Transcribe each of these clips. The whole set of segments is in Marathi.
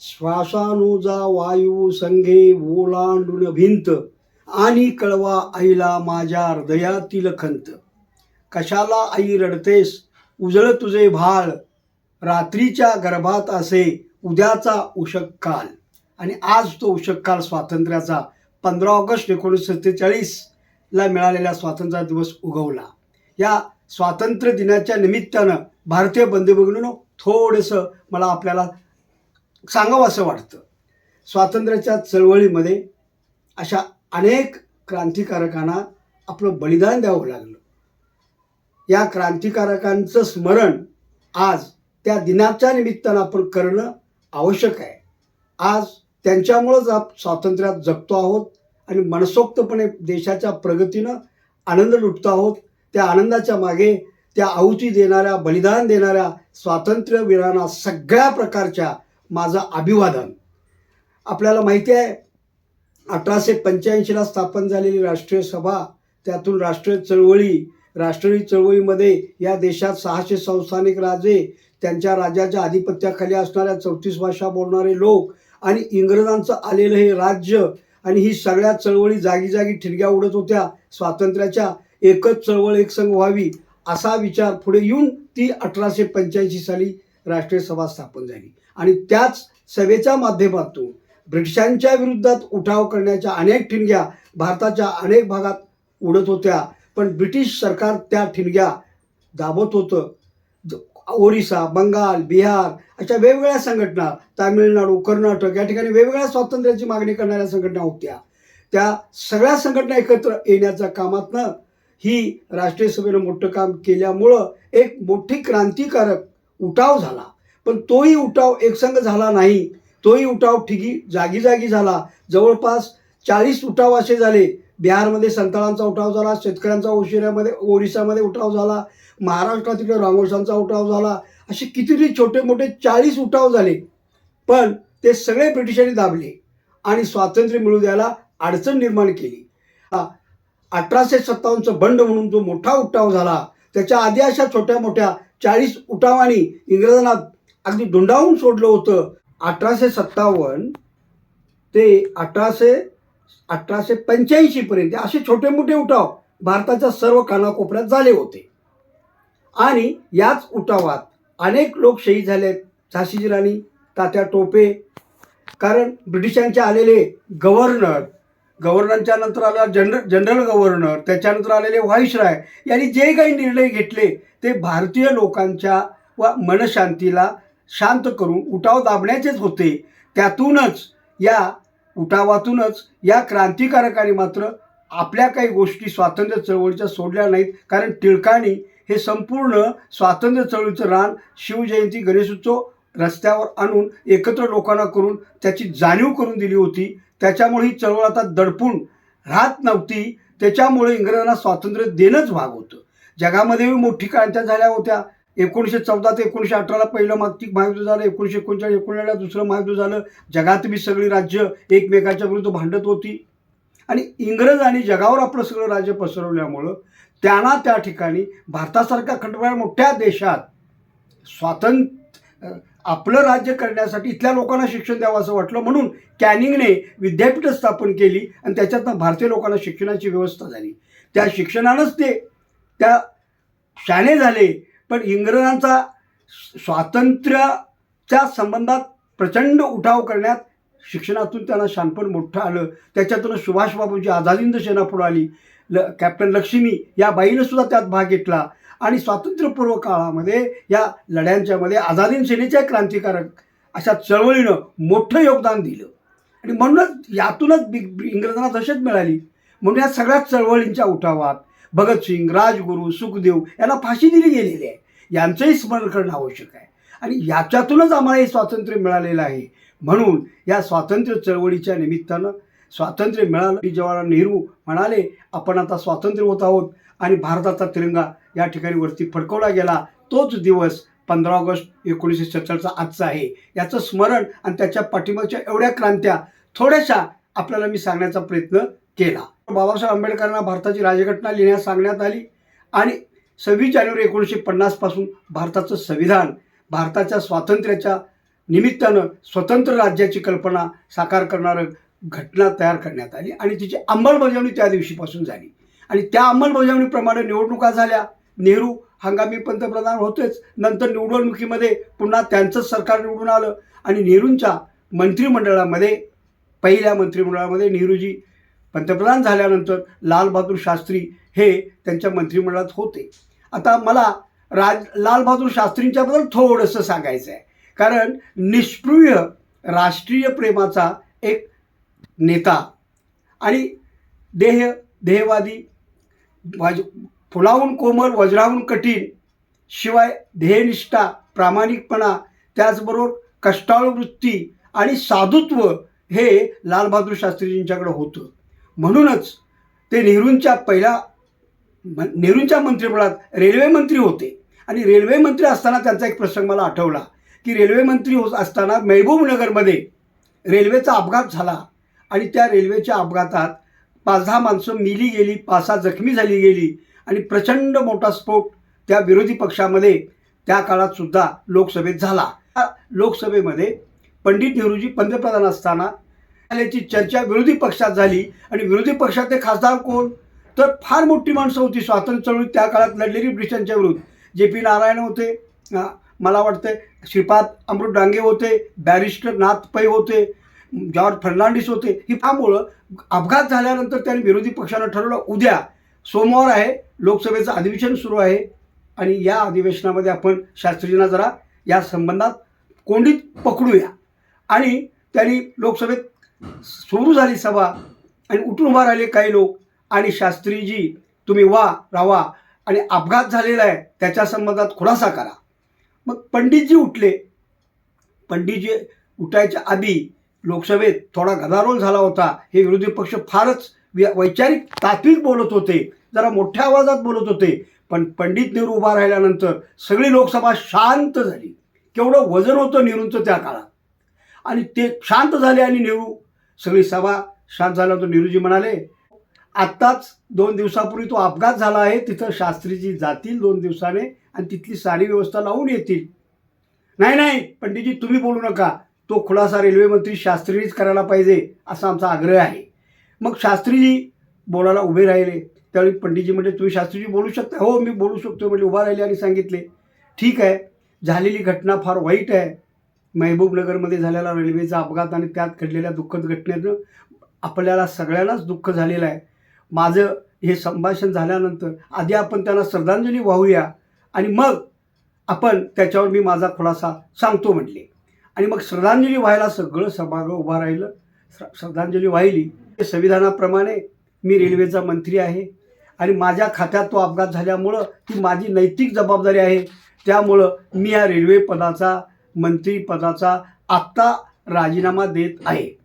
श्वासानुजा वायू संघे ओलांडून भिंत आणि कळवा आईला माझ्या हृदयातील खंत कशाला आई रडतेस उजळ तुझे भाळ रात्रीच्या गर्भात असे उद्याचा उषक काल आणि आज तो उषक काल स्वातंत्र्याचा पंधरा ऑगस्ट एकोणीसशे सत्तेचाळीसला मिळालेला स्वातंत्र्य दिवस उगवला या स्वातंत्र्य दिनाच्या निमित्तानं भारतीय बंधुभगिनीनो थोडंसं मला आपल्याला सांगावं असं वाटतं. स्वातंत्र्याच्या चळवळीमध्ये अशा अनेक क्रांतिकारकांना आपलं बलिदान द्यावं लागलं. या क्रांतिकारकांचं स्मरण आज त्या दिनाच्या निमित्तानं आपण करणं आवश्यक आहे. आज त्यांच्यामुळंच आप स्वातंत्र्यात जगतो आहोत आणि मनसोक्तपणे देशाच्या प्रगतीनं आनंद लुटतो आहोत. त्या आनंदाच्या मागे त्या आहुती देणाऱ्या बलिदान देणाऱ्या स्वातंत्र्यवीरांना सगळ्या प्रकारच्या माझं अभिवादन. आपल्याला माहिती आहे अठराशे पंच्याऐंशीला स्थापन झालेली राष्ट्रीय सभा त्यातून राष्ट्रीय चळवळी राष्ट्रीय चळवळीमध्ये या देशात सहाशे संस्थानिक राजे त्यांच्या राजाच्या आधिपत्याखाली असणाऱ्या चौतीस भाषा बोलणारे लोक आणि इंग्रजांचं आलेलं हे राज्य आणि ही सगळ्या चळवळी जागी जागी ठिणग्या उडत होत्या. स्वातंत्र्याच्या एकच चळवळ एकसंघ व्हावी असा विचार पुढे येऊन ती अठराशे पंच्याऐंशी साली राष्ट्रीय सभा स्थापन झाली. आणि त्याच सभेच्या माध्यमातून ब्रिटिशांच्या विरुद्धात उठाव करण्याच्या अनेक ठिणग्या भारताच्या अनेक भागात उडत होत्या. पण ब्रिटिश सरकार त्या ठिणग्या दाबत होतं. ओरिसा बंगाल बिहार अशा वेगवेगळ्या संघटना तामिळनाडू कर्नाटक या ठिकाणी वेगवेगळ्या स्वातंत्र्याची मागणी करणाऱ्या संघटना होत्या. त्या सगळ्या संघटना एकत्र येण्याच्या कामातनं ही राष्ट्रीय सभेनं मोठं काम केल्यामुळं एक मोठी क्रांतिकारक उठाव झाला. पण तोही उठाव एकसंग झाला नाही. तोही उठाव ठिकी जागी जागी झाला. जवळपास चाळीस उठाव असे झाले. बिहारमध्ये संताळांचा उठाव झाला शेतकऱ्यांचा ओशिऱ्यामध्ये ओरिसामध्ये उठाव झाला महाराष्ट्रात तिकडे रामोशांचा उठाव झाला. असे कितीतरी छोटे मोठे चाळीस उठाव झाले. पण ते सगळे ब्रिटिशांनी दाबले आणि स्वातंत्र्य मिळू द्यायला अडचण निर्माण केली. हा, अठराशे सत्तावन्नचं बंड म्हणून जो मोठा उठाव झाला त्याच्या आधी अशा छोट्या मोठ्या चाळीस उठावानी इंग्रजांना अगदी धुंडावून सोडलं होतं. अठराशे सत्तावन्न ते अठराशे अठराशे पंच्याऐंशीपर्यंत असे छोटे मोठे उठाव भारताच्या सर्व कानाकोपऱ्यात झाले होते. आणि याच उठावात अनेक लोक शहीद झाले झाशीची राणी तात्या टोपे कारण ब्रिटिशांचे आलेले गव्हर्नर गव्हर्नरच्या नंतर आला जनरल जनरल गव्हर्नर त्याच्यानंतर आलेले व्हाईसराय यांनी जे काही निर्णय घेतले ते भारतीय लोकांच्या व मनशांतीला शांत करून उठाव दाबण्याचेच होते. त्यातूनच या उठावातूनच या क्रांतिकारकांनी मात्र आपल्या काही गोष्टी स्वातंत्र्य चळवळीच्या सोडल्या नाहीत. कारण टिळकांनी हे संपूर्ण स्वातंत्र्य चळवळीचं रान शिवजयंती गणेशोत्सव रस्त्यावर आणून एकत्र लोकांना करून त्याची जाणीव करून दिली होती. त्याच्यामुळे ही चळवळ आता दडपून राहत नव्हती. त्याच्यामुळे इंग्रजांना स्वातंत्र्य देणंच भाग होतं. जगामध्ये मोठी क्रांत्या झाल्या होत्या. एकोणीसशे चौदा ते एकोणीसशे अठराला पहिलं मागतिक महायुद्ध झालं. एकोणीसशे एकोणचाळीस एकोणीसला दुसरं महायुद्ध झालं. जगात बी सगळी राज्य एकमेकाच्या विरुद्ध भांडत होती. आणि इंग्रजांनी जगावर आपलं सगळं राज्य पसरवल्यामुळं त्यांना त्या ठिकाणी भारतासारख्या खंडोबार मोठ्या देशात स्वातंत्र्य आपलं राज्य करण्यासाठी इथल्या लोकांना शिक्षण द्यावं असं वाटलं म्हणून कॅनिंगने विद्यापीठं स्थापन केली आणि त्याच्यातनं भारतीय लोकांना शिक्षणाची व्यवस्था झाली. त्या शिक्षणानंच ते त्या शाणे झाले पण इंग्रजांचा स्वातंत्र्याच्या संबंधात प्रचंड उठाव करण्यात शिक्षणातून त्यांना शानपण मोठं आलं. त्याच्यातून सुभाषबाबूची आझादींद सेना पुढे आली. ल कॅप्टन लक्ष्मी या बाईनं सुद्धा त्यात भाग घेतला. आणि स्वातंत्र्यपूर्व काळामध्ये या लढ्यांच्यामध्ये आझादीन सेनेच्या क्रांतिकारक अशा चळवळीनं मोठं योगदान दिलं. आणि म्हणूनच यातूनच बि इंग्रजांना दहशत मिळाली. म्हणून या सगळ्या चळवळींच्या उठावात भगतसिंग राजगुरू सुखदेव यांना फाशी दिली गेलेली आहे. यांचंही स्मरण करणं आवश्यक आहे. आणि याच्यातूनच आम्हाला हे स्वातंत्र्य मिळालेलं आहे. म्हणून या स्वातंत्र्य चळवळीच्या निमित्तानं स्वातंत्र्य मिळालं. जवाहरलाल नेहरू म्हणाले आपण आता स्वातंत्र्य होत आहोत आणि भारताचा तिरंगा या ठिकाणी वरती फडकवला गेला. तोच दिवस पंधरा ऑगस्ट एकोणीसशे सत्तरचा आजचा आहे. याचं स्मरण आणि त्याच्या पाठिंबाच्या एवढ्या क्रांत्या थोड्याशा आपल्याला मी सांगण्याचा प्रयत्न केला. बाबासाहेब आंबेडकरांना भारताची राजघटना लिहिण्यास सांगण्यात आली आणि सव्वीस जानेवारी एकोणीसशे पन्नासपासून भारताचं संविधान भारताच्या स्वातंत्र्याच्या निमित्तानं स्वतंत्र राज्याची कल्पना साकार करणारं घटना तयार करण्यात आली आणि तिची अंमलबजावणी त्या दिवशीपासून झाली. आणि त्या अंमलबजावणीप्रमाणे निवडणुका झाल्या. नेहरू हंगामी पंतप्रधान होतेच. नंतर निवडणुकीमध्ये पुन्हा त्यांचंच सरकार निवडून आलं. आणि नेहरूंच्या मंत्रिमंडळामध्ये पहिल्या मंत्रिमंडळामध्ये नेहरूजी पंतप्रधान झाल्यानंतर लालबहादूर शास्त्री हे त्यांच्या मंत्रिमंडळात होते. आता मला राज लालबहादूर शास्त्रींच्याबद्दल थोडंसं सांगायचं आहे कारण निष्प्रिय राष्ट्रीय प्रेमाचा एक नेता आणि देह देहवादी भाज फुलाहून कोमल वज्राहून कठीण शिवाय ध्येयनिष्ठा प्रामाणिकपणा त्याचबरोबर कष्टाळू वृत्ती आणि साधुत्व हे लालबहादूर शास्त्रीजींच्याकडे होतं. म्हणूनच ते नेहरूंच्या पहिल्या म- नेहरूंच्या मंत्रिमंडळात रेल्वे मंत्री होते. आणि रेल्वे मंत्री असताना त्यांचा एक प्रसंग मला आठवला की रेल्वे मंत्री होत असताना मेहबूबनगरमध्ये रेल्वेचा अपघात झाला. आणि त्या रेल्वेच्या अपघातात पाच दहा माणसं मिली गेली पाच सहा जखमी झाली गेली. आणि प्रचंड मोठा स्फोट त्या विरोधी पक्षामध्ये त्या काळात सुद्धा लोकसभेत झाला. लोकसभेमध्ये पंडित नेहरूजी पंतप्रधान असताना याची चर्चा विरोधी पक्षात झाली आणि विरोधी पक्षातले खासदार कोण? तर फार मोठी माणसं होती स्वातंत्र्य चळवळीत. त्या काळात लढलेली ब्रिटिशांच्या विरुद्ध. जे पी नारायण होते मला वाटतं श्रीपाद अमृत डांगे होते बॅरिस्टर नाथ पै होते जॉर्ज फर्नांडिस होते. ही त्यामुळं अपघात झाल्यानंतर त्यांनी विरोधी पक्षानं ठरवलं उद्या सोमवार आहे लोकसभेचं अधिवेशन सुरू आहे आणि या अधिवेशनामध्ये आपण शास्त्रीजींना जरा या संबंधात कोंडीत पकडूया. आणि त्यांनी लोकसभेत सुरू झाली सभा आणि उठून उभा राहिले काही लोक आणि शास्त्रीजी तुम्ही वा रावा आणि अपघात झालेला आहे त्याच्या संबंधात खुलासा करा. मग पंडितजी उठले. पंडितजी उठायच्या आधी लोकसभेत थोडा गदारोळ झाला होता. हे विरोधी पक्ष फारच वि- वैचारिक तात्विक बोलत होते. जरा मोठ्या आवाजात बोलत होते. पण पंडित नेहरू उभा राहिल्यानंतर सगळी लोकसभा शांत झाली. केवढं वजन होतं नेहरूंचं त्या काळात. आणि ते शांत झाले आणि नेहरू सगळी सभा शांत झाल्यानंतर नेहरूजी म्हणाले आत्ताच दोन दिवसापूर्वी तो अपघात झाला आहे तिथं शास्त्रीजी जातील दोन दिवसाने आणि तिथली सारी व्यवस्था लावून येतील. नाही नाही पंडितजी तुम्ही बोलू नका. तो खुलासा रेल्वे मंत्री करायला पाहिजे असा आमचा आग्रह आहे. मग शास्त्रीजी बोलायला उभे राहिले. त्यावेळी पंडितजी म्हटले तुम्ही शास्त्रीजी बोलू शकता? हो मी बोलू शकतो म्हणजे उभा राहिले आणि सांगितले. ठीक आहे. झालेली घटना फार वाईट आहे. महबूबनगरमध्ये झालेला रेल्वेचा अपघात आणि त्यात घडलेल्या दुःखद घटनेनं आपल्याला सगळ्यांनाच दुःख झालेलं आहे. माझं हे संभाषण झाल्यानंतर आधी आपण त्यांना श्रद्धांजली वाहूया आणि मग आपण त्याच्यावर मी माझा खुलासा सांगतो म्हटले. आणि मग श्रद्धांजली व्हायला सगळं सभागृह उभा राहिलं. श्र- श्रद्धांजली वाहिली. संविधानाप्रमाणे मी रेल्वेचा मंत्री आहे. आणि माझ्या खात्यात तो अपघात झाल्यामुळं ती माझी नैतिक जबाबदारी आहे. त्यामुळं मी या रेल्वे पदाचा मंत्रीपदाचा आत्ता राजीनामा देत आहे.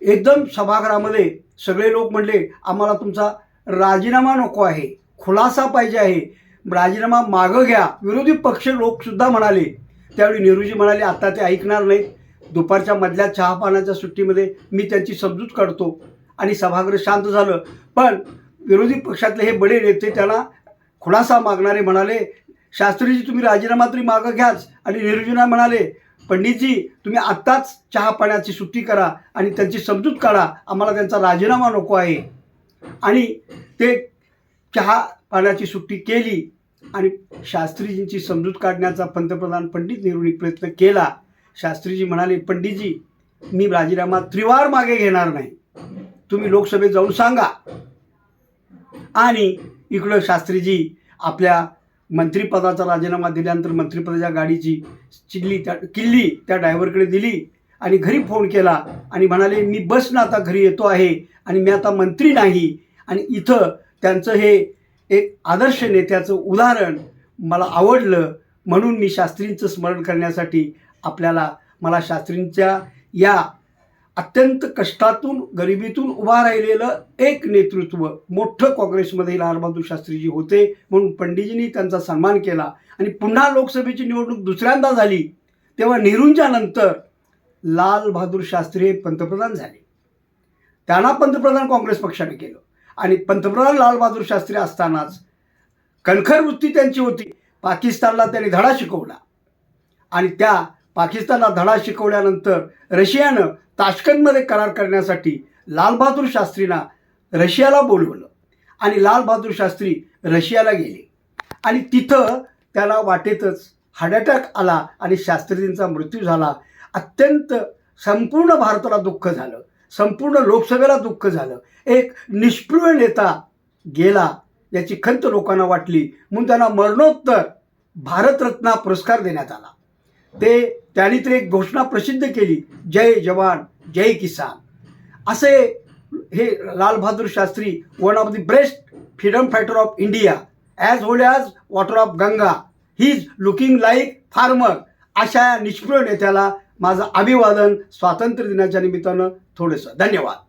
एकदम सभागृहामध्ये सगळे लोक म्हणले आम्हाला तुमचा राजीनामा नको आहे. खुलासा पाहिजे आहे. राजीनामा मागं घ्या. विरोधी पक्ष लोकसुद्धा म्हणाले. त्यावेळी नेहरूजी म्हणाले आत्ता ते ऐकणार नाहीत. दुपारच्या मधल्या चहा सुट्टीमध्ये मी त्यांची समजूत काढतो. आणि सभागृह शांत झालं. पण विरोधी पक्षातले हे बडे नेते त्यांना खुलासा मागणारे म्हणाले शास्त्रीजी तुम्ही राजीनामा तरी मागं घ्याच. आणि नेहरूजींना म्हणाले पंडितजी तुम्ही आत्ताच चहा पाण्याची सुट्टी करा आणि त्यांची समजूत काढा. आम्हाला त्यांचा राजीनामा नको आहे. आणि ते चहा पाण्याची सुट्टी केली आणि शास्त्रीजींची समजूत काढण्याचा पंतप्रधान पंडित नेहरूंनी प्रयत्न केला. शास्त्रीजी म्हणाले पंडितजी मी राजीनामा त्रिवार मागे घेणार नाही. तुम्ही लोकसभेत जाऊन सांगा. आणि इकडं शास्त्रीजी आपल्या मंत्रिपदाचा राजीनामा दिल्यानंतर मंत्रिपदाच्या गाडीची चिल्ली त्या किल्ली त्या ड्रायव्हरकडे दिली आणि घरी फोन केला आणि म्हणाले मी बसनं आता घरी येतो आहे आणि मी आता मंत्री नाही. आणि इथं त्यांचं हे एक आदर्श नेत्याचं उदाहरण मला आवडलं. म्हणून मी शास्त्रींचं स्मरण करण्यासाठी आपल्याला मला शास्त्रींच्या या अत्यंत कष्टातून गरिबीतून उभा राहिलेलं एक नेतृत्व मोठं काँग्रेसमध्ये लालबहादूर शास्त्रीजी होते म्हणून पंडितजींनी त्यांचा सन्मान केला. आणि पुन्हा लोकसभेची निवडणूक दुसऱ्यांदा झाली. तेव्हा नेहरूंच्या नंतर लालबहादूर शास्त्री हे पंतप्रधान झाले. त्यांना पंतप्रधान काँग्रेस पक्षाने केलं. आणि पंतप्रधान लालबहादूर शास्त्री असतानाच कणखर वृत्ती त्यांची होती. पाकिस्तानला त्यांनी धडा शिकवला. आणि त्या पाकिस्तानला धडा शिकवल्यानंतर रशियानं ताशकंदमध्ये करार करण्यासाठी लालबहादूर शास्त्रींना रशियाला बोलवलं आणि लालबहादूर शास्त्री रशियाला गेले. आणि तिथं त्याला वाटेतच हार्ट अटॅक आला आणि शास्त्रीजींचा मृत्यू झाला. अत्यंत संपूर्ण भारताला दुःख झालं. संपूर्ण लोकसभेला दुःख झालं. एक निष्प्रिय नेता गेला याची खंत लोकांना वाटली. म्हणून त्यांना मरणोत्तर भारतरत्न पुरस्कार देण्यात आला. ते त्यांनी तर एक घोषणा प्रसिद्ध केली जय जवान जय किसान. असे हे Lal Bahadur Shastri one of the best freedom fighter of India as whole as water of Ganga he is looking like farmer अशा या निष्प्रिय नेत्याला माझं अभिवादन स्वातंत्र्य दिनाच्या निमित्तानं थोडंसं. धन्यवाद.